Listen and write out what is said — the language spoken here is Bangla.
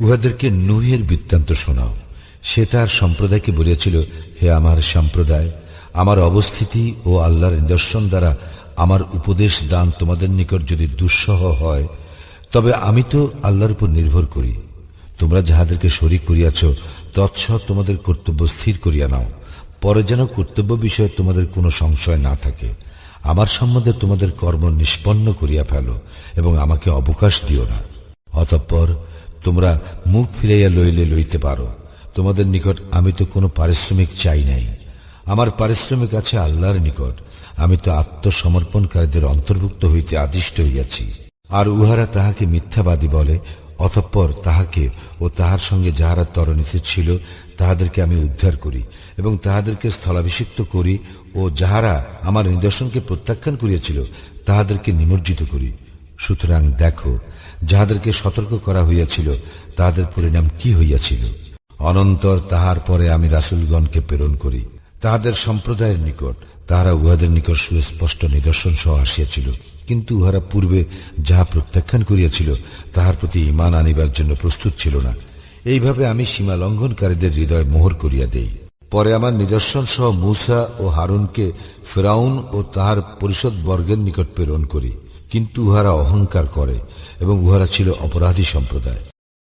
উহাদেরকে নুহের বৃত্তান্ত শোনাও। সে তার সম্প্রদায়কে বলিয়াছিল, হে আমার সম্প্রদায়, আমার অবস্থিতি ও আল্লাহর নিদর্শন দ্বারা আমার উপদেশ দান তোমাদের নিকট যদি দুঃসহ হয়, তবে আমি তো আল্লাহর উপর নির্ভর করি। তোমরা যাহাদেরকে শরিক করিয়াছ, তৎসৎ তোমাদের কর্তব্য স্থির করিয়া নাও। পরে যেন কর্তব্য বিষয়ে তোমাদের কোনো সংশয় না থাকে। আমার সম্বন্ধে তোমাদের কর্ম নিষ্পন্ন করিয়া ফেলো এবং আমাকে অবকাশ দিও না। অতঃপর তোমরা মুখ ফিরাইয়া লইলে লইতে পারো। তোমাদের নিকট আমি তো কোনো পারিশ্রমিক চাই নাই। আমার পারিশ্রমিক আছে আল্লাহর নিকট। আমি তো আত্মসমর্পণকারীদের অন্তর্ভুক্ত হইতে আদিষ্ট হইয়াছি। আর উহারা তাহাকে মিথ্যাবাদী বলে, অতঃপর তাহাকে ও তাহার সঙ্গে যাহারা তরণীতে ছিল, তাহাদেরকে আমি উদ্ধার করি এবং তাহাদেরকে স্থলাভিষিক্ত করি ও যাহারা আমার নিদর্শনকে প্রত্যাখ্যান করিয়াছিল, তাহাদেরকে নিমজ্জিত করি। সুতরাং দেখো, যাহাদেরকে সতর্ক করা হইয়াছিল, তাহাদের পরিণাম কি হইয়াছিল? অনন্তর তাহার পরে আমি রাসুলগণকে প্রেরণ করি। তাহাদের সম্প্রদায়ের নিকট, তাহারা উহাদের নিকট সুস্পষ্ট নিদর্শন সহ আসিয়াছিল। কিন্তু উহারা পূর্বে যাহা প্রত্যাখ্যান করিয়াছিল, তাহার প্রতি ইমান আনিবার জন্য প্রস্তুত ছিল না। এইভাবে আমি সীমা লঙ্ঘনকারীদের হৃদয় মোহর করিয়া দেই। পরে আমার নিদর্শন সহ মূসা ও হারুনকে ফেরাউন ও তাহার পরিষদ বর্গের নিকট প্রেরণ করি। কিন্তু উহারা অহংকার করে এবং উহারা ছিল অপরাধী সম্প্রদায়।